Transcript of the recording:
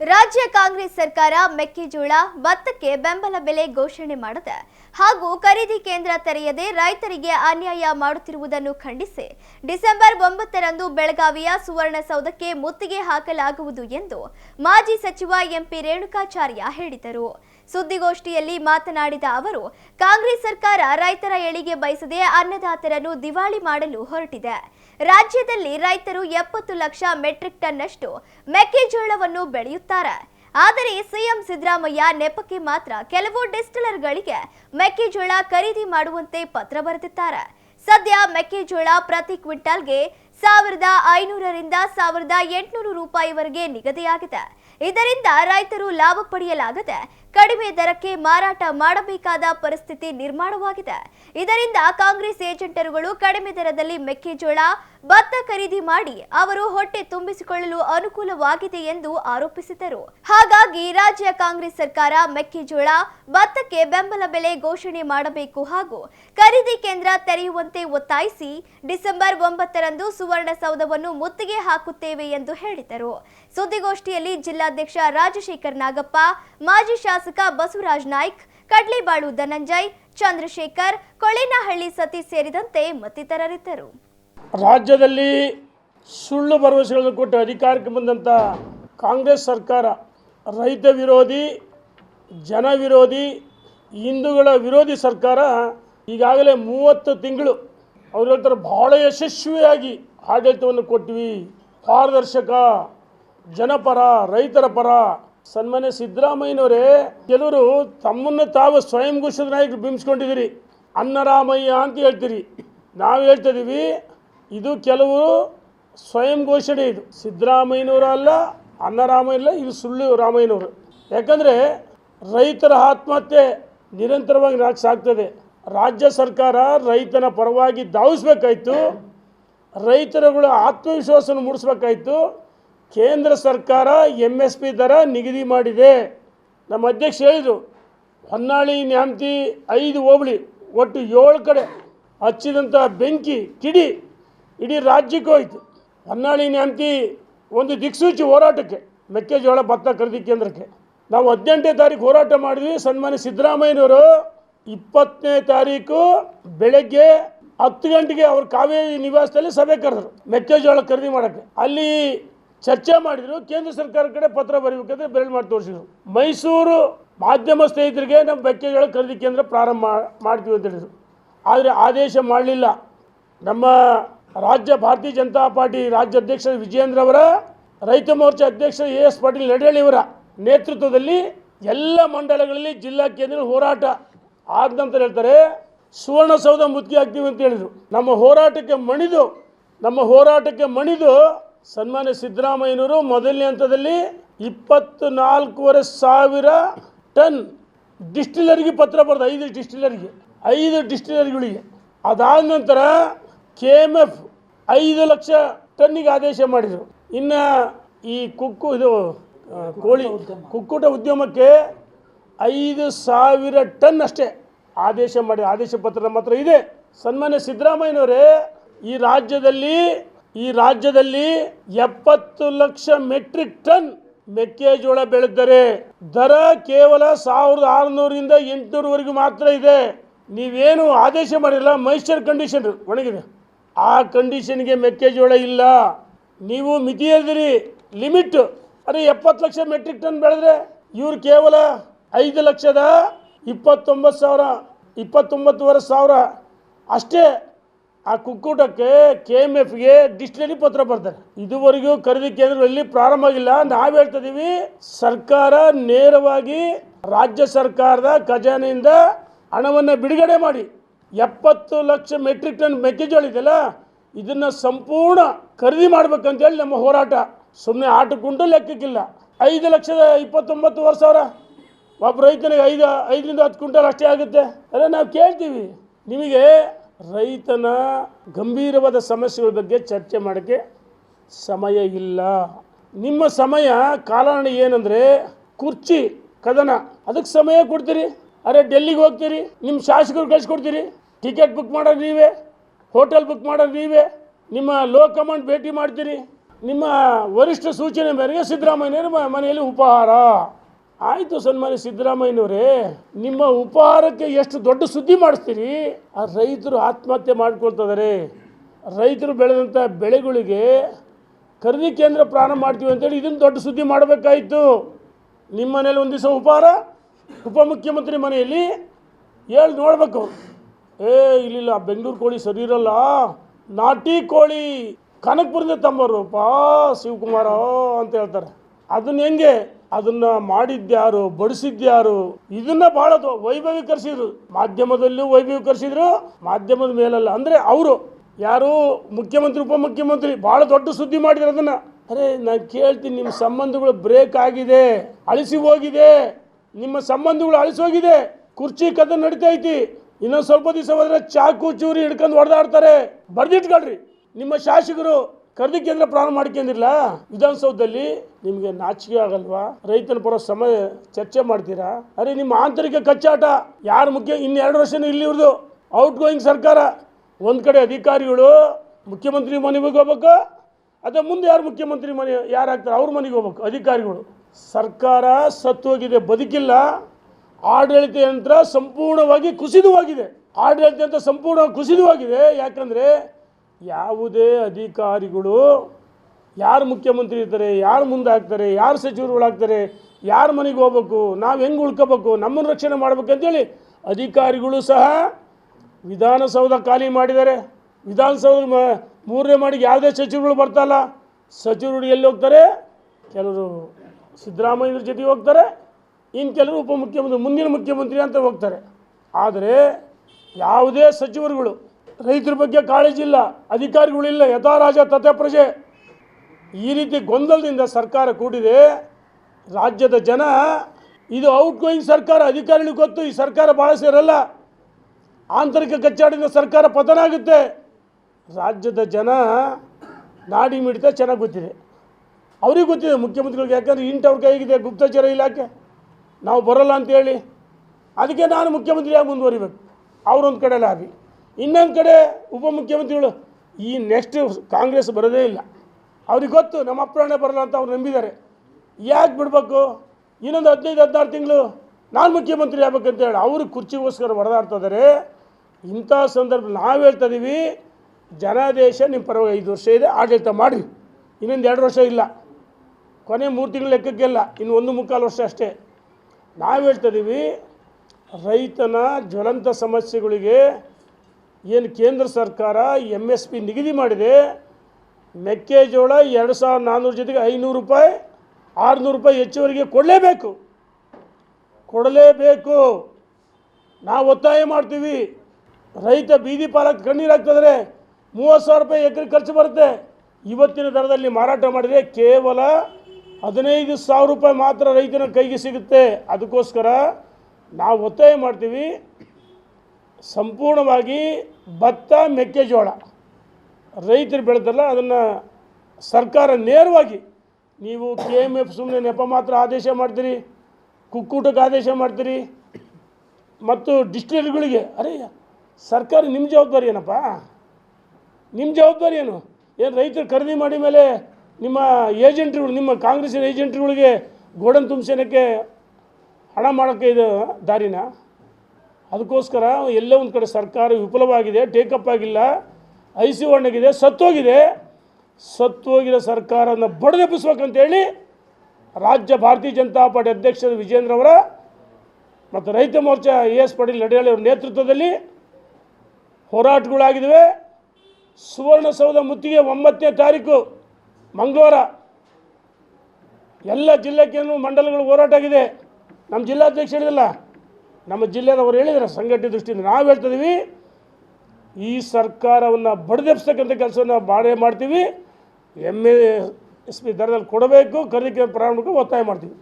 ರಾಜ್ಯ ಕಾಂಗ್ರೆಸ್ ಸರ್ಕಾರ ಮೆಕ್ಕೆಜೋಳ, ಭತ್ತಕ್ಕೆ ಬೆಂಬಲ ಬೆಲೆ ಘೋಷಣೆ ಮಾಡದೆ ಹಾಗೂ ಖರೀದಿ ಕೇಂದ್ರ ತೆರೆಯದೆ ರೈತರಿಗೆ ಅನ್ಯಾಯ ಮಾಡುತ್ತಿರುವುದನ್ನು ಖಂಡಿಸಿ ಡಿಸೆಂಬರ್ ಒಂಬತ್ತರಂದು ಬೆಳಗಾವಿಯ ಸುವರ್ಣಸೌಧಕ್ಕೆ ಮುತ್ತಿಗೆ ಹಾಕಲಾಗುವುದು ಎಂದು ಮಾಜಿ ಸಚಿವ ಎಂಪಿ ರೇಣುಕಾಚಾರ್ಯ ಹೇಳಿದರು. ಸುದ್ದಿಗೋಷ್ಠಿಯಲ್ಲಿ ಮಾತನಾಡಿದ ಅವರು, ಕಾಂಗ್ರೆಸ್ ಸರ್ಕಾರ ರೈತರ ಏಳಿಗೆ ಬಯಸದೆ ಅನ್ನದಾತರನ್ನು ದಿವಾಳಿ ಮಾಡಲು ಹೊರಟಿದೆ. ರಾಜ್ಯದಲ್ಲಿ ರೈತರು ಎಪ್ಪತ್ತು ಲಕ್ಷ ಮೆಟ್ರಿಕ್ ಟನ್ನಷ್ಟು ಮೆಕ್ಕೆಜೋಳವನ್ನು ಬೆಳೆಯುತ್ತಾರೆ ಆದರೆ ಸಿಎಂ ಸಿದ್ದರಾಮಯ್ಯ ನೆಪಕ್ಕೆ ಮಾತ್ರ ಕೆಲವು ಡಿಸ್ಟಿಲರ್ಗಳಿಗೆ ಮೆಕ್ಕೆಜೋಳ ಖರೀದಿ ಮಾಡುವಂತೆ ಪತ್ರ ಬರೆದಿದ್ದಾರೆ. ಸದ್ಯ ಮೆಕ್ಕೆಜೋಳ ಪ್ರತಿ ಕ್ವಿಂಟಾಲ್ಗೆ ಸಾವಿರದ ಐನೂರರಿಂದ ಸಾವಿರದ ಎಂಟುನೂರು ರೂಪಾಯಿವರೆಗೆ ನಿಗದಿಯಾಗಿದೆ. ಇದರಿಂದ ರೈತರು ಲಾಭ ಪಡೆಯಲಾಗದೆ ಕಡಿಮೆ ದರಕ್ಕೆ ಮಾರಾಟ ಮಾಡಬೇಕಾದ ಪರಿಸ್ಥಿತಿ ನಿರ್ಮಾಣವಾಗಿದೆ. ಇದರಿಂದ ಕಾಂಗ್ರೆಸ್ ಏಜೆಂಟರುಗಳು ಕಡಿಮೆ ದರದಲ್ಲಿ ಮೆಕ್ಕೆಜೋಳ, ಭತ್ತ ಖರೀದಿ ಮಾಡಿ ಅವರು ಹೊಟ್ಟೆ ತುಂಬಿಸಿಕೊಳ್ಳಲು ಅನುಕೂಲವಾಗಿದೆ ಎಂದು ಆರೋಪಿಸಿದರು ಹಾಗಾಗಿ ರಾಜ್ಯ ಕಾಂಗ್ರೆಸ್ ಸರ್ಕಾರ ಮೆಕ್ಕೆಜೋಳ, ಭತ್ತಕ್ಕೆ ಬೆಂಬಲ ಬೆಲೆ ಘೋಷಣೆ ಮಾಡಬೇಕು ಹಾಗೂ ಖರೀದಿ ಕೇಂದ್ರ ತೆರೆಯುವಂತೆ ಒತ್ತಾಯಿಸಿ ಡಿಸೆಂಬರ್ ಒಂಬತ್ತರಂದು ಸುವರ್ಣಸೌಧವನ್ನು ಮುತ್ತಿಗೆ ಹಾಕುತ್ತೇವೆ ಎಂದು ಹೇಳಿದರು ಸುದ್ದಿಗೋಷ್ಠಿಯಲ್ಲಿ ಜಿಲ್ಲಾಧ್ಯಕ್ಷ ರಾಜಶೇಖರ್ ನಾಗಪ್ಪ, ಮಾಜಿ ಶಾಸಕ ಬಸವರಾಜ್ ನಾಯ್ಕ್, ಕಡ್ಲಿಬಾಳು ಧನಂಜಯ್, ಚಂದ್ರಶೇಖರ್, ಕೊಳೇನಹಳ್ಳಿ ಸತೀಶ್ ಸೇರಿದಂತೆ ಮತ್ತಿತರರಿದ್ದರು. ರಾಜ್ಯದಲ್ಲಿ ಸುಳ್ಳು ಭರವಸೆಗಳನ್ನು ಕೊಟ್ಟು ಅಧಿಕಾರಕ್ಕೆ ಬಂದಂಥ ಕಾಂಗ್ರೆಸ್ ಸರ್ಕಾರ ರೈತ ವಿರೋಧಿ, ಜನ ವಿರೋಧಿ, ಹಿಂದೂಗಳ ವಿರೋಧಿ ಸರ್ಕಾರ ಈಗಾಗಲೇ ಮೂವತ್ತು ತಿಂಗಳು ಅವ್ರು ಹೇಳ್ತಾರೆ ಬಹಳ ಯಶಸ್ವಿಯಾಗಿ ಆಡಳಿತವನ್ನು ಕೊಟ್ವಿ ಪಾರದರ್ಶಕ, ಜನಪರ, ರೈತರ ಪರ ಸನ್ಮಾನ್ಯ ಸಿದ್ದರಾಮಯ್ಯನವರೇ, ಕೆಲವರು ತಮ್ಮನ್ನು ತಾವು ಸ್ವಯಂ ಘೋಷಿತ ನಾಯಕರು ಬಿಂಬಿಸ್ಕೊಂಡಿದ್ದೀರಿ. ಅನ್ನರಾಮಯ್ಯ ಅಂತ ಹೇಳ್ತೀರಿ. ನಾವು ಹೇಳ್ತಾ ಇದ್ದೀವಿ, ಇದು ಕೆಲವು ಸ್ವಯಂ ಘೋಷಣೆ ಇದು. ಸಿದ್ದರಾಮಯ್ಯನವರು ಅಲ್ಲ ಅನ್ನರಾಮಯ್ಯ ಇಲ್ಲ ಇದು ಸುಳ್ಳು ರಾಮಯ್ಯನವರು. ಯಾಕಂದರೆ ರೈತರ ಆತ್ಮಹತ್ಯೆ ನಿರಂತರವಾಗಿ ನಾಕ್ ಸಾಗ್ತದೆ ರಾಜ್ಯ ಸರ್ಕಾರ ರೈತನ ಪರವಾಗಿ ಧಾವಿಸ್ಬೇಕಾಯ್ತು, ರೈತರುಗಳ ಆತ್ಮವಿಶ್ವಾಸವನ್ನು ಮೂಡಿಸ್ಬೇಕಾಯ್ತು. ಕೇಂದ್ರ ಸರ್ಕಾರ ಎಂ ಎಸ್ ಪಿ ದರ ನಿಗದಿ ಮಾಡಿದೆ. ನಮ್ಮ ಅಧ್ಯಕ್ಷ ಹೇಳಿದರು, ಹೊನ್ನಾಳಿ, ನ್ಯಾಮತಿ ಐದು ಹೋಬಳಿ, ಒಟ್ಟು ಏಳು ಕಡೆ ಹಚ್ಚಿದಂಥ ಬೆಂಕಿ, ಕಿಡಿ ಇಡೀ ರಾಜ್ಯಕ್ಕೆ ಹೋಯಿತು. ಹೊನ್ನಾಳಿ, ನ್ಯಾಮತಿ ಒಂದು ದಿಕ್ಸೂಚಿ ಹೋರಾಟಕ್ಕೆ, ಮೆಕ್ಕೆಜೋಳ ಭತ್ತ ಖರೀದಿ ಕೇಂದ್ರಕ್ಕೆ. ನಾವು ಹದಿನೆಂಟನೇ ತಾರೀಕು ಹೋರಾಟ ಮಾಡಿದ್ವಿ. ಸನ್ಮಾನ್ಯ ಸಿದ್ದರಾಮಯ್ಯನವರು ಇಪ್ಪತ್ತನೇ ತಾರೀಕು ಬೆಳಗ್ಗೆ ಹತ್ತು ಗಂಟೆಗೆ ಅವ್ರ ಕಾವೇರಿ ನಿವಾಸದಲ್ಲಿ ಸಭೆ ಕರೆದ್ರು, ಮೆಕ್ಕೆಜೋಳ ಖರೀದಿ ಮಾಡೋಕ್ಕೆ. ಅಲ್ಲಿ ಚರ್ಚೆ ಮಾಡಿದ್ರು, ಕೇಂದ್ರ ಸರ್ಕಾರ ಕಡೆ ಪತ್ರ ಬರೀಬೇಕಂದ್ರೆ ಬೆರಳು ಮಾಡಿ ತೋರಿಸಿದ್ರು. ಮೈಸೂರು ಮಾಧ್ಯಮ ಸ್ನೇಹಿತರಿಗೆ ನಮ್ಮ ಬೆಕ್ಕೆಗಳ ಖರೀದಿ ಕೇಂದ್ರ ಪ್ರಾರಂಭ ಮಾಡ್ತೀವಿ ಅಂತ ಹೇಳಿದರು. ಆದರೆ ಆದೇಶ ಮಾಡಲಿಲ್ಲ. ನಮ್ಮ ರಾಜ್ಯ ಭಾರತೀಯ ಜನತಾ ಪಾರ್ಟಿ ರಾಜ್ಯ ಅಧ್ಯಕ್ಷ ವಿಜಯೇಂದ್ರ ಅವರ, ರೈತ ಮೋರ್ಚಾ ಅಧ್ಯಕ್ಷ ಎ ಎಸ್ ಪಾಟೀಲ್ ನಡೆಯಲಿ ಇವರ ನೇತೃತ್ವದಲ್ಲಿ ಎಲ್ಲ ಮಂಡಲಗಳಲ್ಲಿ ಜಿಲ್ಲಾ ಕೇಂದ್ರ ಹೋರಾಟ ಆದ ನಂತರ ಹೇಳ್ತಾರೆ, ಸುವರ್ಣಸೌಧ ಮುತ್ತಿಗೆ ಹಾಕ್ತೀವಿ ಅಂತ ಹೇಳಿದರು. ನಮ್ಮ ಹೋರಾಟಕ್ಕೆ ಮಣಿದು, ನಮ್ಮ ಹೋರಾಟಕ್ಕೆ ಮಣಿದು ಸನ್ಮಾನ್ಯ ಸಿದ್ದರಾಮಯ್ಯನವರು ಮೊದಲನೇ ಹಂತದಲ್ಲಿ ಇಪ್ಪತ್ತು ನಾಲ್ಕೂವರೆ ಸಾವಿರ ಟನ್ ಡಿಸ್ಟಿಲರಿಗೆ ಪತ್ರ ಬರೆದು, ಐದು ಡಿಸ್ಟಿಲರಿಗೆ ಐದು ಡಿಸ್ಟಿಲರಿಗಳಿಗೆ ಅದಾದ ನಂತರ ಕೆ ಎಂ ಎಫ್ ಐದು ಲಕ್ಷ ಟನ್ನಿಗೆ ಆದೇಶ ಮಾಡಿದರು. ಇನ್ನು ಈ ಕುಕ್ಕು ಇದು ಕೋಳಿ ಕುಕ್ಕುಟ ಉದ್ಯಮಕ್ಕೆ ಐದು ಸಾವಿರ ಟನ್ ಅಷ್ಟೇ ಆದೇಶ ಮಾಡಿ ಆದೇಶ ಪತ್ರ ಮಾತ್ರ ಇದೆ. ಸನ್ಮಾನ್ಯ ಸಿದ್ದರಾಮಯ್ಯನವರೇ, ಈ ರಾಜ್ಯದಲ್ಲಿ ಈ ರಾಜ್ಯದಲ್ಲಿ ಎಪ್ಪತ್ತು ಲಕ್ಷ ಮೆಟ್ರಿಕ್ ಟನ್ ಮೆಕ್ಕೆಜೋಳ ಬೆಳೆದರೆ ದರ ಕೇವಲ ಸಾವಿರದ ಆರುನೂರಿಂದ ಎಂಟುನೂರವರೆಗೂ ಮಾತ್ರ ಇದೆ. ನೀವೇನು ಆದೇಶ ಮಾಡಿಲ್ಲ ಮೈಸೂರು ಕಂಡೀಷನ್ ಒಣಗಿದೆ. ಆ ಕಂಡೀಷನ್ಗೆ ಮೆಕ್ಕೆಜೋಳ ಇಲ್ಲ. ನೀವು ಮಿತಿ ಹೇಳಿದಿರಿ, ಲಿಮಿಟ್. ಅದು ಎಪ್ಪತ್ತು ಲಕ್ಷ ಮೆಟ್ರಿಕ್ ಟನ್ ಬೆಳೆದ್ರೆ ಇವ್ರು ಕೇವಲ ಐದು ಲಕ್ಷದ ಇಪ್ಪತ್ತೊಂಬತ್ತು ಸಾವಿರ, ಇಪ್ಪತ್ತೊಂಬತ್ತುವರೆ ಸಾವಿರ. ಅಷ್ಟೇ. ಆ ಕುಕ್ಕೂಟಕ್ಕೆ ಕೆ ಎಂ ಎಫ್ಗೆ ಡಿಸ್ಟಿಲರಿ ಪತ್ರ ಬರ್ತಾರೆ. ಇದುವರೆಗೂ ಖರೀದಿ ಕೇಂದ್ರಗಳಲ್ಲಿ ಪ್ರಾರಂಭ ಆಗಿಲ್ಲ. ನಾವು ಹೇಳ್ತಾ ಸರ್ಕಾರ ನೇರವಾಗಿ ರಾಜ್ಯ ಸರ್ಕಾರದ ಖಜಾನೆಯಿಂದ ಹಣವನ್ನು ಬಿಡುಗಡೆ ಮಾಡಿ. ಎಪ್ಪತ್ತು ಲಕ್ಷ ಮೆಟ್ರಿಕ್ ಟನ್ ಮೆಕ್ಕೆಜೋಳ ಇದೆಯಲ್ಲ, ಇದನ್ನು ಸಂಪೂರ್ಣ ಖರೀದಿ ಮಾಡ್ಬೇಕಂತೇಳಿ ನಮ್ಮ ಹೋರಾಟ. ಸುಮ್ಮನೆ ಆಟಕ್ಕುಂಟು ಲೆಕ್ಕಕ್ಕಿಲ್ಲ. ಐದು ಲಕ್ಷದ ಇಪ್ಪತ್ತೊಂಬತ್ತುವರೆ ಸಾವಿರ ಒಬ್ಬ ರೈತನಿಗೆ ಐದು, ಐದರಿಂದ ಹತ್ತು ಕ್ವಿಂಟಲ್ ಅಷ್ಟೇ ಆಗುತ್ತೆ. ಅದೇ ನಾವು ಕೇಳ್ತೀವಿ, ನಿಮಗೆ ರೈತನ ಗಂಭೀರವಾದ ಸಮಸ್ಯೆಗಳ ಬಗ್ಗೆ ಚರ್ಚೆ ಮಾಡೋಕ್ಕೆ ಸಮಯ ಇಲ್ಲ. ನಿಮ್ಮ ಸಮಯ ಕಾಲಹರಣ ಏನಂದರೆ ಕುರ್ಚಿ, ಕದನ, ಅದಕ್ಕೆ ಸಮಯ ಕೊಡ್ತೀರಿ? ಅರೆ ಡೆಲ್ಲಿಗೆ ಹೋಗ್ತೀರಿ? ನಿಮ್ಮ ಶಾಸಕರು ಕಳಿಸ್ಕೊಡ್ತೀರಿ? ಟಿಕೆಟ್ ಬುಕ್ ಮಾಡೋದು ನೀವೇ? ಹೋಟೆಲ್ ಬುಕ್ ಮಾಡೋದು ನೀವೇ? ನಿಮ್ಮ ಲೋ ಕಮಾಂಡ್ ಭೇಟಿ ಮಾಡ್ತೀರಿ? ನಿಮ್ಮ ವರಿಷ್ಠ ಸೂಚನೆ ಮೇರೆಗೆ ಸಿದ್ದರಾಮಯ್ಯನವರು ಮನೆಯಲ್ಲಿ ಉಪಹಾರ. ಆಯಿತು ಸನ್ಮಾನ್ಯ ಸಿದ್ದರಾಮಯ್ಯನವರೇ, ನಿಮ್ಮ ಉಪಹಾರಕ್ಕೆ ಎಷ್ಟು ದೊಡ್ಡ ಸುದ್ದಿ ಮಾಡಿಸ್ತೀರಿ? ಆ ರೈತರು ಆತ್ಮಹತ್ಯೆ ಮಾಡ್ಕೊಳ್ತಿದ್ದಾರೆ ರೈತರು ಬೆಳೆದಂಥ ಬೆಳೆಗಳಿಗೆ ಖರೀದಿ ಕೇಂದ್ರ ಪ್ರಾರಂಭ ಮಾಡ್ತೀವಿ ಅಂತೇಳಿ ಇದನ್ನು ದೊಡ್ಡ ಸುದ್ದಿ ಮಾಡಬೇಕಾಯಿತು. ನಿಮ್ಮ ಮನೇಲಿ ಒಂದು ದಿವಸ ಉಪಹಾರ, ಉಪಮುಖ್ಯಮಂತ್ರಿ ಮನೆಯಲ್ಲಿ? ಹೇಳಿ ನೋಡಬೇಕು ಏ, ಇಲ್ಲಿಲ್ಲ, ಬೆಂಗಳೂರು ಕೋಳಿ ಸರಿ ಇರಲ್ಲ. ನಾಟಿ ಕೋಳಿ, ಕನಕಪುರದಿಂದ ತಂಬರು ಪಾ ಶಿವಕುಮಾರ ಅಂತ ಹೇಳ್ತಾರೆ. ಅದನ್ನ ಹೆಂಗೆ? ಅದನ್ನ ಮಾಡಿದ್ಯಾರು, ಬಡಿಸಿದ್ಯಾರು, ಇದನ್ನ ಬಹಳ ವೈಭವೀಕರಿಸಿದ್ರು. ಮಾಧ್ಯಮದಲ್ಲೂ ವೈಭವೀಕರಿಸಿದ್ರು, ಮಾಧ್ಯಮದ ಮೇಲಲ್ಲ. ಅಂದ್ರೆ ಅವರು, ಯಾರು ಮುಖ್ಯಮಂತ್ರಿ, ಉಪಮುಖ್ಯಮಂತ್ರಿ, ಬಹಳ ದೊಡ್ಡ ಸುದ್ದಿ ಮಾಡಿದ್ರು ಅದನ್ನ. ಅರೆ, ನಾನು ಕೇಳ್ತೀನಿ ನಿಮ್ಮ ಸಂಬಂಧಗಳು ಬ್ರೇಕ್ ಆಗಿದೆ, ಅಳಿಸಿ ಹೋಗಿದೆ. ನಿಮ್ಮ ಸಂಬಂಧಗಳು ಅಳಿಸಿ ಹೋಗಿದೆ. ಕುರ್ಚಿ ಕದ ನಡಿತೈತಿ ಇನ್ನೊಂದು ಸ್ವಲ್ಪ ದಿವಸ ಹೋದ್ರೆ ಚಾಕು, ಚೂರಿ ಹಿಡ್ಕೊಂಡು ಹೊಡೆದಾಡ್ತಾರೆ. ಬರ್ದಿಟ್ಕೊಳ್ರಿ. ನಿಮ್ಮ ಶಾಸಕರು ಖರೀದಿ ಕೇಂದ್ರ ಪ್ರಾರಂಭ ಮಾಡ್ಕೊಂಡಿರಲ್ಲ ವಿಧಾನಸೌಧದಲ್ಲಿ ನಿಮಗೆ ನಾಚಿಕೆ ಆಗಲ್ವಾ? ರೈತನ ಪರ ಸಮಯ ಚರ್ಚೆ ಮಾಡ್ತೀರಾ? ಅರೆ, ನಿಮ್ಮ ಆಂತರಿಕ ಕಚ್ಚಾಟ ಯಾರು ಮುಖ್ಯ? ಇನ್ನೆರಡು ವರ್ಷನೂ ಇಲ್ಲಿ ಇವ್ರದ್ದು ಔಟ್ ಗೋಯಿಂಗ್ ಸರ್ಕಾರ. ಒಂದು ಕಡೆ ಅಧಿಕಾರಿಗಳು, ಮುಖ್ಯಮಂತ್ರಿ ಮನೆಗೆ ಹೋಗ್ಬೇಕು. ಅದೇ ಮುಂದೆ ಯಾರು ಮುಖ್ಯಮಂತ್ರಿ ಮನೆ, ಯಾರು ಆಗ್ತಾರೆ? ಅವ್ರ ಮನೆಗೆ ಹೋಗ್ಬೇಕು, ಅಧಿಕಾರಿಗಳು. ಸರ್ಕಾರ ಸತ್ತು ಹೋಗಿದೆ, ಬದುಕಿಲ್ಲ. ಆಡಳಿತ ಯಂತ್ರ ಸಂಪೂರ್ಣವಾಗಿ ಕುಸಿದು ಹೋಗಿದೆ. ಆಡಳಿತ ಯಂತ್ರ ಸಂಪೂರ್ಣವಾಗಿ ಕುಸಿದು ಹೋಗಿದೆ. ಯಾಕಂದರೆ ಯಾವುದೇ ಅಧಿಕಾರಿಗಳು ಯಾರು ಮುಖ್ಯಮಂತ್ರಿ ಇರ್ತಾರೆ, ಯಾರು ಮುಂದೆ ಆಗ್ತಾರೆ ಯಾರು ಸಚಿವರುಗಳಾಗ್ತಾರೆ, ಯಾರ ಮನೆಗೆ ಹೋಗ್ಬೇಕು, ನಾವು ಹೆಂಗೆ ಉಳ್ಕೋಬೇಕು ನಮ್ಮನ್ನು ರಕ್ಷಣೆ ಮಾಡ್ಬೇಕು ಅಂತೇಳಿ ಅಧಿಕಾರಿಗಳು ಸಹ ವಿಧಾನಸೌಧ ಖಾಲಿ ಮಾಡಿದ್ದಾರೆ. ವಿಧಾನಸೌಧ ಮೂರನೇ ಮಾಡಿಗೆ ಯಾವುದೇ ಸಚಿವರುಗಳು ಬರ್ತಾಯಿಲ್ಲ ಸಚಿವರು ಎಲ್ಲಿ ಹೋಗ್ತಾರೆ? ಕೆಲವರು ಸಿದ್ದರಾಮಯ್ಯವ್ರ ಜೊತೆಗೆ ಹೋಗ್ತಾರೆ. ಇನ್ನು ಕೆಲವರು ಉಪಮುಖ್ಯಮಂತ್ರಿ ಮುಂದಿನ ಮುಖ್ಯಮಂತ್ರಿ ಅಂತ ಹೋಗ್ತಾರೆ. ಆದರೆ ಯಾವುದೇ ಸಚಿವರುಗಳು ರೈತರ ಬಗ್ಗೆ ಕಾಳಜಿ ಇಲ್ಲ ಅಧಿಕಾರಿಗಳಿಲ್ಲ ಯಥಾರಾಜ ರಾಜ ತಥಾ ಪ್ರಜೆ. ಈ ರೀತಿ ಗೊಂದಲದಿಂದ ಸರ್ಕಾರ ಕೂಡಿದೆ, ರಾಜ್ಯದ ಜನ, ಇದು ಔಟ್ ಗೋಯಿಂಗ್ ಸರ್ಕಾರ ಅಧಿಕಾರಿಗಳಿಗೆ ಗೊತ್ತು, ಈ ಸರ್ಕಾರ ಭಾಳ ಸೇರಲ್ಲ. ಆಂತರಿಕ ಕಚ್ಚಾಡಿದ ಸರ್ಕಾರ ಪತನ ಆಗುತ್ತೆ. ರಾಜ್ಯದ ಜನ ನಾಡಿ ಮಿಡಿತ ಚೆನ್ನಾಗಿ ಗೊತ್ತಿದೆ. ಅವ್ರಿಗೆ ಗೊತ್ತಿದೆ ಮುಖ್ಯಮಂತ್ರಿಗಳಿಗೆ, ಯಾಕಂದರೆ ಇಂಟ್ ಅವ್ರ ಕೈಗಿದೆ ಗುಪ್ತಚರ ಇಲಾಖೆ. ನಾವು ಬರೋಲ್ಲ ಅಂತೇಳಿ ಅದಕ್ಕೆ ನಾನು ಮುಖ್ಯಮಂತ್ರಿಯಾಗಿ ಮುಂದುವರಿಬೇಕು. ಅವರೊಂದು ಕಡೆ ಲಾಬಿ. ಇನ್ನೊಂದು ಕಡೆ ಉಪಮುಖ್ಯಮಂತ್ರಿಗಳು, ಈ ನೆಕ್ಸ್ಟ್ ಕಾಂಗ್ರೆಸ್ ಬರೋದೇ ಇಲ್ಲ. ಅವ್ರಿಗೆ ಗೊತ್ತು, ನಮ್ಮ ಅಪ್ರಾಣೆ ಬರಲ್ಲ ಅಂತ ಅವ್ರು ನಂಬಿದ್ದಾರೆ. ಯಾಕೆ ಬಿಡಬೇಕು? ಇನ್ನೊಂದು ಹದಿನೈದು, ಹದಿನಾರು ತಿಂಗಳು ನಾನು ಮುಖ್ಯಮಂತ್ರಿ ಆಗ್ಬೇಕಂತ ಹೇಳಿ ಅವರು ಕುರ್ಚಿಗೋಸ್ಕರ ಹೊಡೆದಾಡ್ತಾ ಇದ್ದಾರೆ ಇಂಥ ಸಂದರ್ಭ ನಾವು ಹೇಳ್ತಾ ಇದ್ದೀವಿ ಜನಾದೇಶ ನಿಮ್ಮ ಪರವಾಗಿ ಐದು ವರ್ಷ ಇದೆ, ಆಡಳಿತ ಮಾಡಿ ಇನ್ನೊಂದು ಎರಡು ವರ್ಷ ಇಲ್ಲ. ಕೊನೆ ಮೂರು ತಿಂಗಳ ಲೆಕ್ಕಕ್ಕೆಲ್ಲ ಇನ್ನು ಒಂದು ಮುಕ್ಕಾಲು ವರ್ಷ ಅಷ್ಟೇ. ನಾವು ಹೇಳ್ತಾ ಇದ್ದೀವಿ ರೈತನ ಜ್ವಲಂತ ಸಮಸ್ಯೆಗಳಿಗೆ ಏನು ಕೇಂದ್ರ ಸರ್ಕಾರ ಎಂ ಎಸ್ ಪಿ ನಿಗದಿ ಮಾಡಿದೆ, ಮೆಕ್ಕೆಜೋಳ ಎರಡು ಸಾವಿರದ ನಾನ್ನೂರು ಜೊತೆಗೆ ಐನೂರು ರೂಪಾಯಿ, ಆರುನೂರು ರೂಪಾಯಿ ಹೆಚ್ಚುವರಿಗೆ ಕೊಡಲೇಬೇಕು. ಕೊಡಲೇಬೇಕು. ನಾವು ಒತ್ತಾಯ ಮಾಡ್ತೀವಿ. ರೈತ ಬೀದಿ ಪಾಲಕ್ ಕಣ್ಣೀರಾಗ್ತದ್ರೆ ಮೂವತ್ತು ಸಾವಿರ ರೂಪಾಯಿ ಎಕರೆ ಖರ್ಚು ಬರುತ್ತೆ. ಇವತ್ತಿನ ದರದಲ್ಲಿ ಮಾರಾಟ ಮಾಡಿದರೆ ಕೇವಲ ಹದಿನೈದು ಸಾವಿರ ರೂಪಾಯಿ ಮಾತ್ರ ರೈತನ ಕೈಗೆ ಸಿಗುತ್ತೆ. ಅದಕ್ಕೋಸ್ಕರ ನಾವು ಒತ್ತಾಯ ಮಾಡ್ತೀವಿ. ಸಂಪೂರ್ಣವಾಗಿ ಭತ್ತ, ಮೆಕ್ಕೆಜೋಳ. ರೈತರು ಬೆಳೆದಲ್ಲ, ಅದನ್ನು ಸರ್ಕಾರ ನೇರವಾಗಿ ನೀವು ಕೆ ಎಂ ಎಫ್ ಸುಮ್ಮನೆ ನೆಪ ಮಾತ್ರ ಆದೇಶ ಮಾಡ್ತೀರಿ, ಕುಕ್ಕೂಟಕ್ಕೆ ಆದೇಶ ಮಾಡ್ತೀರಿ, ಮತ್ತು ಡಿಸ್ಟ್ರಿಕ್ಟ್ಗಳಿಗೆ, ಅರೇ, ಸರ್ಕಾರ ನಿಮ್ಮ ಜವಾಬ್ದಾರಿ ಏನಪ್ಪ? ನಿಮ್ಮ ಜವಾಬ್ದಾರಿ ಏನು? ಏನು ರೈತರು ಖರೀದಿ ಮಾಡಿದ ಮೇಲೆ ನಿಮ್ಮ ಏಜೆಂಟ್ರುಗಳು, ನಿಮ್ಮ ಕಾಂಗ್ರೆಸ್ಸಿನ ಏಜೆಂಟ್ರುಗಳಿಗೆ ಗೋಡನ್ ತುಂಬಿಸೋಕ್ಕೆ ಹಣ ಮಾಡೋಕ್ಕೆ ಇದು ದಾರಿನ? ಅದಕ್ಕೋಸ್ಕರ ಎಲ್ಲೋ ಒಂದು ಕಡೆ ಸರ್ಕಾರ ವಿಫಲವಾಗಿದೆ, ಟೇಕಪ್ ಆಗಿಲ್ಲ ಐಸಿ ಒಣಗಿದೆ, ಸತ್ತೋಗಿದೆ. ಸತ್ತೋಗಿರೋ ಸರ್ಕಾರನ ಬಡದೆಬ್ಬಿಸ್ಬೇಕಂತೇಳಿ ರಾಜ್ಯ ಭಾರತೀಯ ಜನತಾ ಪಾರ್ಟಿ ಅಧ್ಯಕ್ಷ ವಿಜೇಂದ್ರ ಅವರ ಮತ್ತು ರೈತ ಮೋರ್ಚಾ ಎ ಎಸ್ ಪಾಟೀಲ್ ನಡಿಯಾಳಿ ಅವರ ನೇತೃತ್ವದಲ್ಲಿ ಹೋರಾಟಗಳಾಗಿದ್ದಾವೆ. ಸುವರ್ಣಸೌಧ ಮುತ್ತಿಗೆ ಒಂಬತ್ತನೇ ತಾರೀಕು, ಮಂಗಳವಾರ. ಎಲ್ಲ ಜಿಲ್ಲೆ ಕೇಂದ್ರ ಮಂಡಲಗಳು ಹೋರಾಟ ಆಗಿದೆ. ನಮ್ಮ ಜಿಲ್ಲಾಧ್ಯಕ್ಷ ಹೇಳಿದಲ್ಲ ನಮ್ಮ ಜಿಲ್ಲೆಯವರು ಹೇಳಿದ್ದಾರೆ ಸಂಘಟನೆ ದೃಷ್ಟಿಯಿಂದ ನಾವು ಹೇಳ್ತಿದ್ದೀವಿ ಈ ಸರ್ಕಾರವನ್ನು ಬಡಿದೆಬ್ಸ್ತಕ್ಕಂಥ ಕೆಲಸವನ್ನು ಬಾಳೆ ಮಾಡ್ತೀವಿ ಎಂ ಎ ಎಸ್ ಪಿ ದರದಲ್ಲಿ ಕೊಡಬೇಕು ಖರೀದಿ ಪ್ರಾರಂಭಕ್ಕೂ ಒತ್ತಾಯ ಮಾಡ್ತೀವಿ.